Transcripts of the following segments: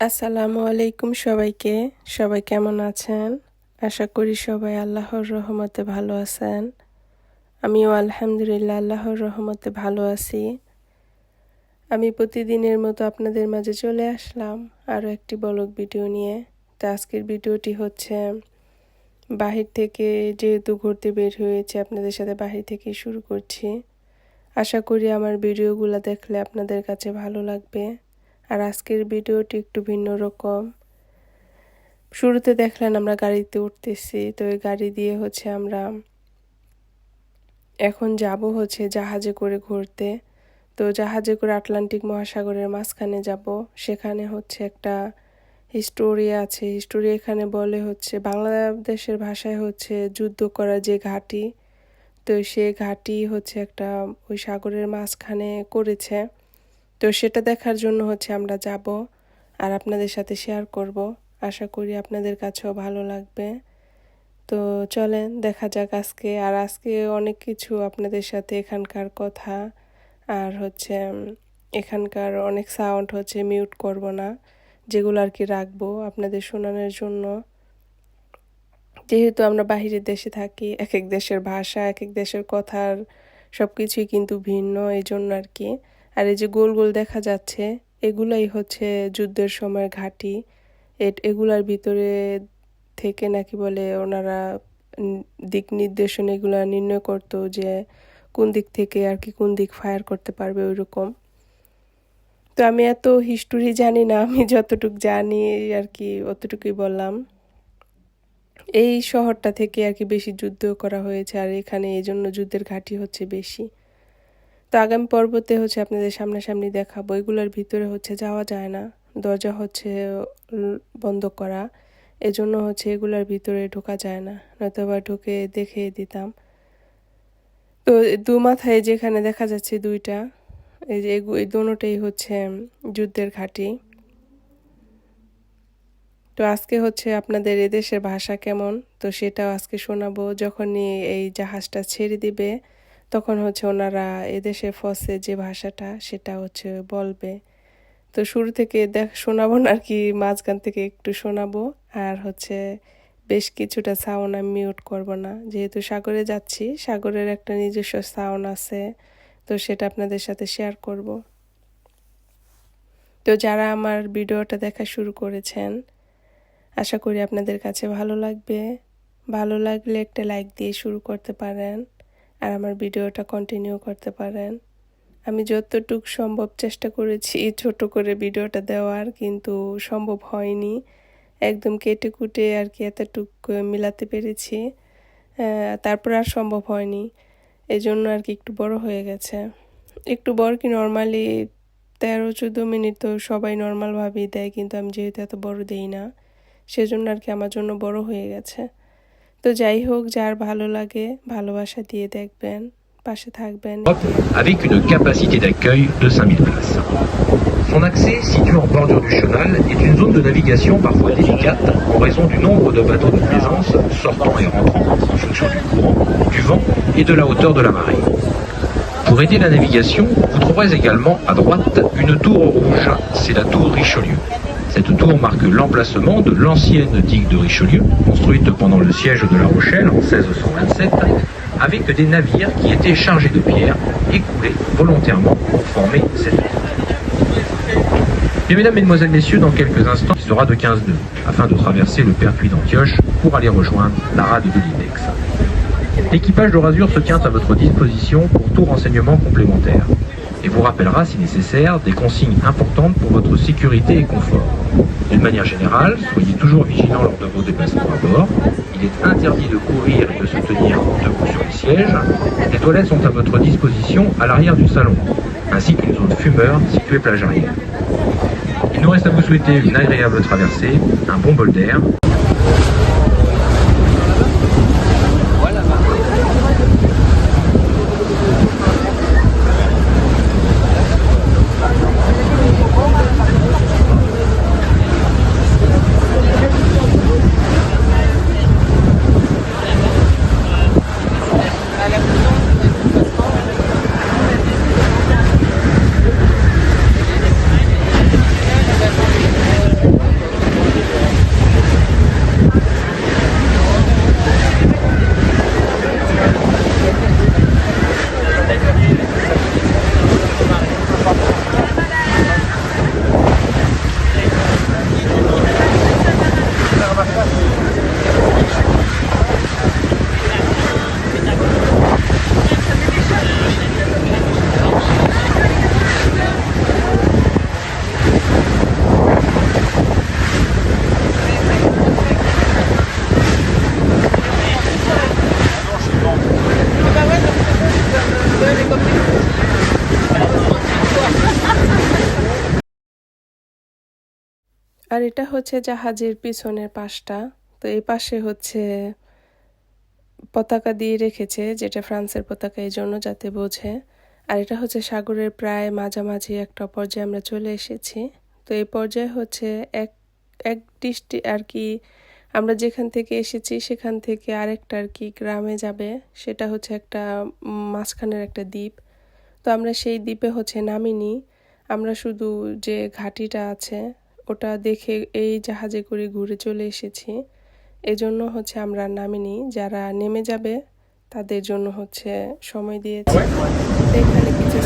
আসসালামু আলাইকুম সবাইকে। সবাই কেমন আছেন? আশা করি সবাই আল্লাহর রহমতে ভালো আছেন। আমিও আলহামদুলিল্লাহ আল্লাহর রহমতে ভালো আছি। আমি প্রতিদিনের মতো আপনাদের মাঝে চলে আসলাম আরও একটি বলক ভিডিও নিয়ে। তো আজকের ভিডিওটি হচ্ছে, বাহির থেকে যেহেতু ঘুরতে বের হয়েছে, আপনাদের সাথে বাহির থেকে শুরু করছি। আশা করি আমার ভিডিওগুলো দেখলে আপনাদের কাছে ভালো লাগবে। আর আজকের ভিডিওটি একটু ভিন্ন রকম। শুরুতে দেখলেন আমরা গাড়িতে উঠতেছি, তো ওই গাড়ি দিয়ে হচ্ছে আমরা এখন যাব হচ্ছে জাহাজে করে ঘুরতে। তো জাহাজে করে আটলান্টিক মহাসাগরের মাঝখানে যাব। সেখানে হচ্ছে একটা হিস্টোরি আছে। হিস্টোরি এখানে বলে হচ্ছে বাংলাদেশের ভাষায় হচ্ছে যুদ্ধ করা যে ঘাঁটি, তো সে ঘাঁটি হচ্ছে একটা ওই সাগরের মাঝখানে করেছে। তো সেটা দেখার জন্য হচ্ছে আমরা যাব আর আপনাদের সাথে শেয়ার করব। আশা করি আপনাদের কাছেও ভালো লাগবে। তো চলেন, দেখা যাক আজকে। আর আজকে অনেক কিছু আপনাদের সাথে এখানকার কথা। আর হচ্ছে এখানকার অনেক সাউন্ড হচ্ছে মিউট করব না, যেগুলো আর কি রাখব আপনাদের শোনানোর জন্য। যেহেতু আমরা বাহিরের দেশে থাকি এক এক দেশের ভাষা এক এক দেশের কথার সব কিছুই কিন্তু ভিন্ন এই জন্য আর কি আর এই যে গোল গোল দেখা যাচ্ছে, এগুলাই হচ্ছে যুদ্ধের সময় ঘাঁটি। এগুলার ভিতরে থেকে নাকি বলে ওনারা দিক নির্দেশন এগুলো নির্ণয় করতো যে কোন দিক থেকে আর কি কোন দিক ফায়ার করতে পারবে ওই রকম তো আমি এত হিস্টোরি জানি না, আমি যতটুক জানি আর কি অতটুকুই বললাম। এই শহরটা থেকে আর কি বেশি যুদ্ধ করা হয়েছে আর এখানে এই জন্য যুদ্ধের ঘাঁটি হচ্ছে বেশি। তো আগামী পর্বতে হচ্ছে আপনাদের সামনাসামনি দেখাবো। এগুলোর ভিতরে হচ্ছে যাওয়া যায় না। দরজা হচ্ছে বন্ধ করা। এজন্য হচ্ছে এগুলোর ভিতরে ঢোকা যায় না। নয়তো বা ঢুকে দেখে দিতাম। তো দু মাথায় যেখানে দেখা যাচ্ছে দুইটা, এই যে এই দোনোটাই হচ্ছে যুদ্ধের ঘাঁটি। তো আজকে হচ্ছে আপনাদের এদেশের ভাষা কেমন? তো সেটাও আজকে শোনাবো। যখনই এই জাহাজটা ছেড়ে দিবে তখন হচ্ছে ওনারা এদেশে ফসে যে ভাষাটা, সেটা হচ্ছে বলবে। তো শুরু থেকে দেখ, শোনাবো না আর কি, মাঝখান থেকে একটু শোনাবো। আর হচ্ছে বেশ কিছুটা সাউন্ড আমি মিউট করব না। যেহেতু সাগরে যাচ্ছি, সাগরের একটা নিজস্ব সাউন্ড আছে, তো সেটা আপনাদের সাথে শেয়ার করব। তো যারা আমার ভিডিওটা দেখা শুরু করেছেন, আশা করি আপনাদের কাছে ভালো লাগবে। ভালো লাগলে একটা লাইক দিয়ে শুরু করতে পারেন। আর আমার ভিডিওটা কন্টিনিউ করতে পারেন। আমি যতটুক সম্ভব চেষ্টা করেছি ছোট করে ভিডিওটা দেওয়ার, কিন্তু সম্ভব হয়নি। একদম কেটে কুটে আর কি এতটুক মিলাতে পেরেছি। তারপর আর সম্ভব হয়নি। এই জন্য আর কি একটু বড় হয়ে গেছে। একটু বড় কি নর্মালি তেরো, চোদ্দ মিনিট তো সবাই নর্মালভাবেই দেয়, কিন্তু আমি যেহেতু এত বড় দেই না, সেজন্য আর কি আমার জন্য বড় হয়ে গেছে। তো যাই হোক যার ভালো লাগে ভালোবাসা দিয়ে দেখবেন পাশে থাকবেন avec une capacité d'accueil de 5000 places. Son accès, situé en bordure du chenal, est une zone de navigation parfois délicate en raison du nombre de bateaux de plaisance sortant et rentrant en fonction du courant, du vent et de la hauteur de la marée. Pour aider la navigation, vous trouverez également à droite une tour rouge, c'est la tour Richelieu. Cette tour marque l'emplacement de l'ancienne digue de Richelieu, construite pendant le siège de La Rochelle en 1627, avec des navires qui étaient chargés de pierres et coulés volontairement pour former cette tour. Mesdames, mesdemoiselles, messieurs, dans quelques instants, il sera de 15 nœuds, afin de traverser le pertuis d'Antioche pour aller rejoindre la rade de l'Index. L'équipage de Rasure se tient à votre disposition pour tout renseignement complémentaire et vous rappellera, si nécessaire, des consignes importantes pour votre sécurité et confort. D'une manière générale, soyez toujours vigilants lors de vos déplacements à bord. Il est interdit de courir et de se tenir debout sur les sièges. Les toilettes sont à votre disposition à l'arrière du salon, ainsi qu'une zone fumeur située plage arrière. Il nous reste à vous souhaiter une agréable traversée, un bon bol d'air আর এটা হচ্ছে জাহাজের পিছনের পাশটা। তো এই পাশে হচ্ছে পতাকা দিয়ে রেখেছে, যেটা ফ্রান্সের পতাকা এই জন্য যাতে বোঝে। আর এটা হচ্ছে সাগরের প্রায় মাঝামাঝি একটা পর্যায়ে আমরা চলে এসেছি। তো এই পর্যায়ে হচ্ছে এক এক দৃষ্টি আর কি আমরা যেখান থেকে এসেছি সেখান থেকে আরেকটা আর কি গ্রামে যাবে, সেটা হচ্ছে একটা মাঝখানের একটা দ্বীপ। তো আমরা সেই দ্বীপে হচ্ছে নামিনি। আমরা শুধু যে ঘাটিটা আছে ওটা দেখে এই জাহাজে করে ঘুরে চলে এসেছি। এজন্য হচ্ছে আমরা নামিনি। যারা নেমে যাবে, তাদের জন্য হচ্ছে সময় দিয়েছে। এখানে কিছু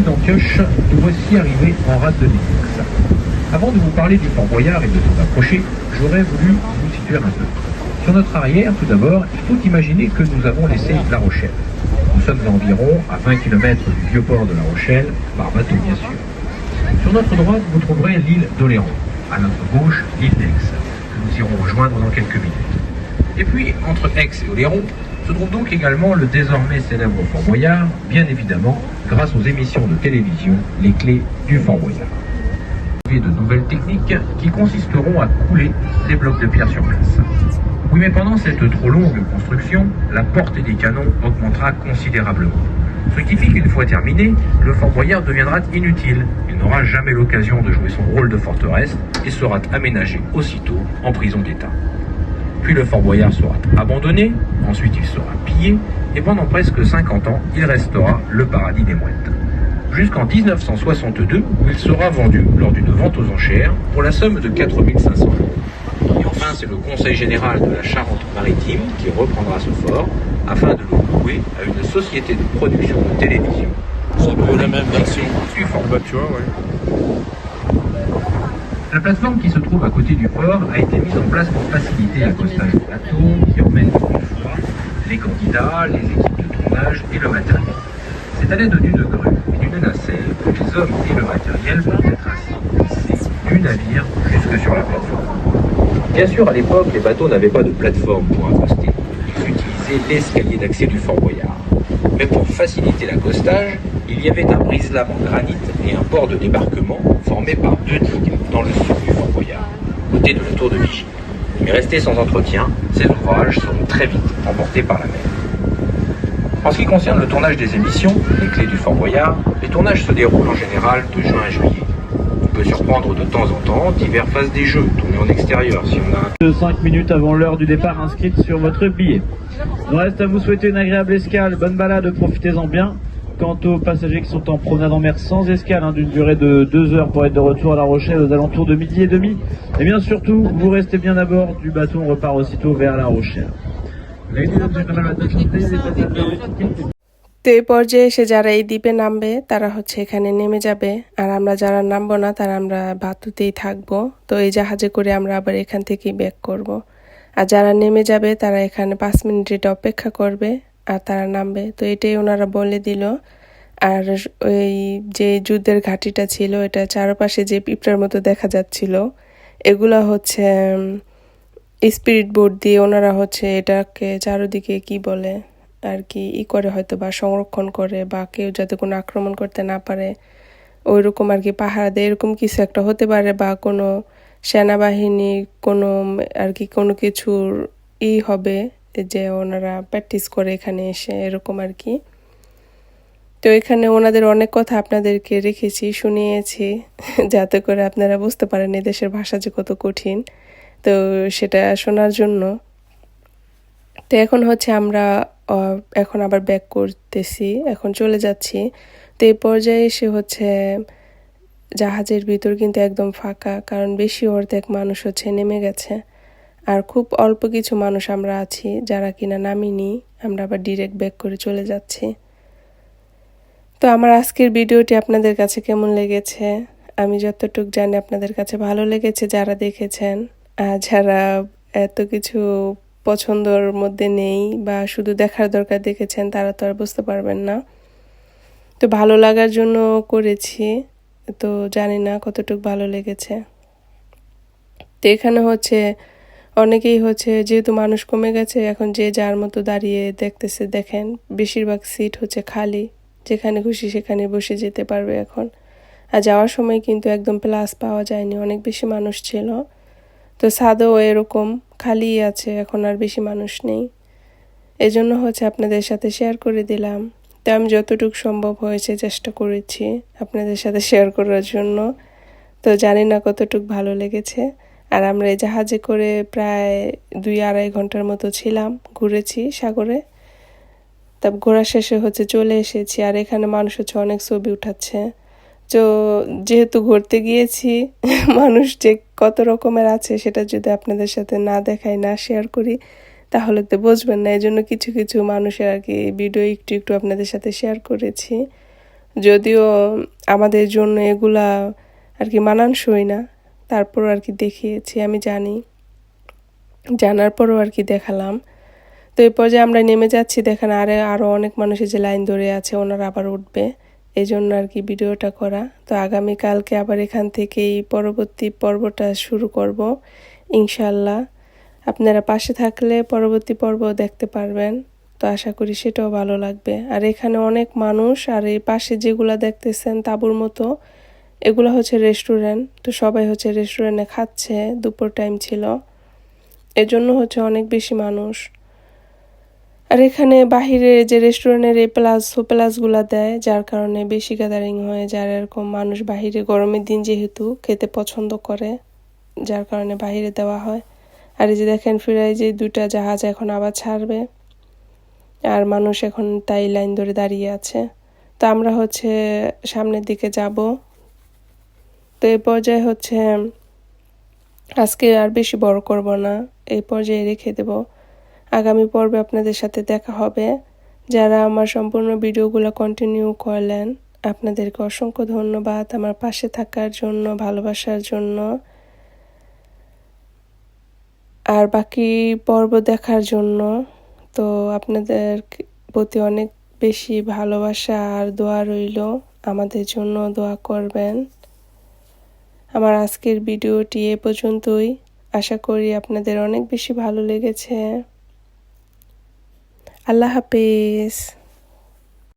d'Antioche, nous voici arrivés en rade de Nénix. Avant de vous parler du Fort Boyard et de son approcher, j'aurais voulu vous situer un peu. Sur notre arrière, tout d'abord, il faut imaginer que nous avons laissé La Rochelle. Nous sommes à environ à 20 km du vieux port de La Rochelle, par bateau bien sûr. Sur notre droite, vous trouverez l'île d'Oléron. À notre gauche, l'île d'Aix, que nous irons rejoindre dans quelques minutes. Et puis, entre Aix et Oléron, se trouve donc également le désormais célèbre Fort Boyard, bien évidemment grâce aux émissions de télévision Les Clés du Fort Boyard. De nouvelles techniques qui consisteront à couler des blocs de pierre sur place. Oui, mais pendant cette trop longue construction, la portée des canons augmentera considérablement. Ce qui fait qu'une fois terminé, le Fort Boyard deviendra inutile. Il n'aura jamais l'occasion de jouer son rôle de forteresse et sera aménagé aussitôt en prison d'État. Puis le Fort Boyard sera abandonné, ensuite il sera pillé, et pendant presque 50 ans, il restera le paradis des mouettes. Jusqu'en 1962, où il sera vendu lors d'une vente aux enchères pour la somme de 4500 euros. Et enfin, c'est le Conseil général de la Charente-Maritime qui reprendra ce fort afin de le louer à une société de production de télévision. C'est un peu la même version. Du Fort Bah, tu vois, ouais. La plateforme qui se trouve à côté du port a été mise en place pour faciliter l'accostage des bateaux qui emmènent une fois les candidats, les équipes de tournage et le matériel. C'est à l'aide d'une grue et d'une nacelle que les hommes et le matériel peuvent être ainsi glissés du navire jusque sur la plateforme. Bien sûr, à l'époque, les bateaux n'avaient pas de plateforme pour accoster. Ils utilisaient l'escalier d'accès du Fort Boyard. Mais pour faciliter l'accostage, il y avait un brise-lames en granit et un port de débarquement formé par deux digues dans le sud du Fort Boyard, côté de la tour de vigie. Mais restés sans entretien, ces ouvrages seront très vite emportés par la mer. En ce qui concerne le tournage des émissions, les clés du Fort Boyard, les tournages se déroulent en général de juin à juillet. On peut surprendre de temps en temps divers phases des jeux tournés en extérieur si on a un 5 minutes avant l'heure du départ inscrite sur votre billet. Il reste à vous souhaiter une agréable escale, bonne balade, profitez-en bien. Quant aux passagers qui sont en promenade en mer sans escale, hein, d'une durée de 2 heures pour être de retour à La Rochelle aux alentours de midi et demi, et bien surtout, vous restez bien à bord du bateau, on repart aussitôt vers La Rochelle. তো এই পর্যায়ে এসে যারা এই দ্বীপে নামবে তারা হচ্ছে এখানে নেমে যাবে আর আমরা যারা নামবো না তারা আমরা বাতুতেই থাকব তো এই জাহাজে করে আমরা আবার এখান থেকেই ব্যাক করব। আর যারা নেমে যাবে তারা এখানে পাঁচ মিনিট অপেক্ষা করবে আর তারা নামবে। তো এটাই ওনারা বলে দিল। আর ওই যে যুদ্ধের ঘাটিটা ছিল, এটা চারপাশে যে পিঁপড়ার মতো দেখা যাচ্ছিল, এগুলা হচ্ছে স্পিরিট বোর্ড দিয়ে ওনারা হচ্ছে এটাকে চারোদিকে কি বলে, আর কি ই করে হয়তো বা সংরক্ষণ করে, বা কেউ যাতে কোনো আক্রমণ করতে না পারে। ওই রকম আর কি পাহারা দেয় এরকম কিছু একটা হতে পারে, বা কোনো সেনাবাহিনী, কোনো, আর কি কোনো কিছুর ই হবে। যে ওনারা প্র্যাকটিস করে এখানে এসে, এরকম আর কি। তো এখানে ওনাদের অনেক কথা আপনাদেরকে রেখেছি, শুনিয়েছি, যাতে করে আপনারা বুঝতে পারেন দেশের ভাষা যে কত কঠিন। তো সেটা শোনার জন্য। তো এখন হচ্ছে আমরা এখন আবার ব্যাক করতেছি, এখন চলে যাচ্ছি। তো এই পর্যায়ে এসে হচ্ছে জাহাজের ভিতর কিন্তু একদম ফাঁকা, কারণ বেশি অর্ধেক মানুষ হচ্ছে নেমে গেছে। আর খুব অল্প কিছু মানুষ আমরা আছি যারা কিনা নামিনি, আমরা আবার ডিরেক্ট ব্যাক করে চলে যাচ্ছি। তো আমার আজকের ভিডিওটি আপনাদের কাছে কেমন লেগেছে? আমি যতটুকু জানি আপনাদের কাছে ভালো লেগেছে যারা দেখেছেন, আর যারা এত কিছু পছন্দর মধ্যে নেই বা শুধু দেখার দরকার দেখেছেন, তারা তো আর বুঝতে পারবেন না। তো ভালো লাগার জন্য করেছি, তো জানি না কতটুকু ভালো লেগেছে। তো এখানে হচ্ছে অনেকেই হচ্ছে যেহেতু মানুষ কমে গেছে, এখন যে যার মতো দাঁড়িয়ে দেখতেছে, দেখেন, বেশিরভাগ সিট হচ্ছে খালি, যেখানে খুশি সেখানে বসে যেতে পারবে এখন। আর যাওয়ার সময় কিন্তু একদম প্লাস পাওয়া যায়নি, অনেক বেশি মানুষ ছিল। তো সাদও এরকম খালি আছে, এখন আর বেশি মানুষ নেই। এজন্য হচ্ছে আপনাদের সাথে শেয়ার করে দিলাম। তো আমি যতটুকু সম্ভব হয়েছে চেষ্টা করেছি আপনাদের সাথে শেয়ার করার জন্য। তো জানি না কতটুকু ভালো লেগেছে। আর আমরা এই জাহাজে করে প্রায় দুই আড়াই ঘণ্টার মতো ছিলাম, ঘুরেছি সাগরে। তারপর ঘোরা শেষে হচ্ছে চলে এসেছি আর এখানে মানুষ হচ্ছে অনেক ছবি উঠাচ্ছে। তো যেহেতু ঘুরতে গিয়েছি, মানুষ যে কত রকমের আছে সেটা যদি আপনাদের সাথে না দেখাই, না শেয়ার করি, তাহলে তো বুঝবেন না। এই জন্য কিছু কিছু মানুষের আর কি ভিডিও একটু একটু আপনাদের সাথে শেয়ার করেছি। যদিও আমাদের জন্য এগুলা আর কি মানানসই না। তারপর আর কি দেখিয়েছি, আমি জানি। জানার পরও আর কি দেখালাম। তো এই পর্যায়ে আমরা নেমে যাচ্ছি, দেখেন আরে আরও অনেক মানুষের যে লাইন ধরে আছে, ওনারা আবার উঠবে। এই জন্য আর কি ভিডিওটা করা। তো আগামীকালকে আবার এখান থেকেই পরবর্তী পর্বটা শুরু করব ইনশাল্লাহ আপনারা পাশে থাকলে পরবর্তী পর্ব দেখতে পারবেন। তো আশা করি সেটাও ভালো লাগবে। আর এখানে অনেক মানুষ, আর এই পাশে যেগুলা দেখতেছেন তাঁবুর মতো এগুলো হচ্ছে রেস্টুরেন্ট তো সবাই হচ্ছে রেস্টুরেন্টে খাচ্ছে, দুপুর টাইম ছিল। এজন্য হচ্ছে অনেক বেশি মানুষ। আর এখানে বাহিরে যে রেস্টুরেন্টের এই প্লাস প্লাসগুলো দেয়, যার কারণে বেশি গ্যাদারিং হয়ে যায় এরকম মানুষ বাহিরে গরমের দিন যেহেতু খেতে পছন্দ করে, যার কারণে বাহিরে দেওয়া হয়। আর এই যে দেখেন ফিরাই যে দুইটা জাহাজ এখন আবার ছাড়বে, আর মানুষ এখন তাই লাইন ধরে দাঁড়িয়ে আছে। তো আমরা হচ্ছে সামনের দিকে যাব। তো এই পর্যায়ে হচ্ছে, আজকে আর বেশি বড় করব না। এই পর্যায়ে রেখে দেব। আগামী পর্বে আপনাদের সাথে দেখা হবে। যারা আমার সম্পূর্ণ ভিডিওগুলো কন্টিনিউ করলেন, আপনাদেরকে অসংখ্য ধন্যবাদ আমার পাশে থাকার জন্য, ভালোবাসার জন্য। আর বাকি পর্ব দেখার জন্য, তো আপনাদের প্রতি অনেক বেশি ভালোবাসা আর দোয়া রইল। আমাদের জন্য দোয়া করবেন। আমার আজকের ভিডিওটি এ পর্যন্তই। আশা করি আপনাদের অনেক বেশি ভালো লেগেছে। আল্লাহ হাফেজ।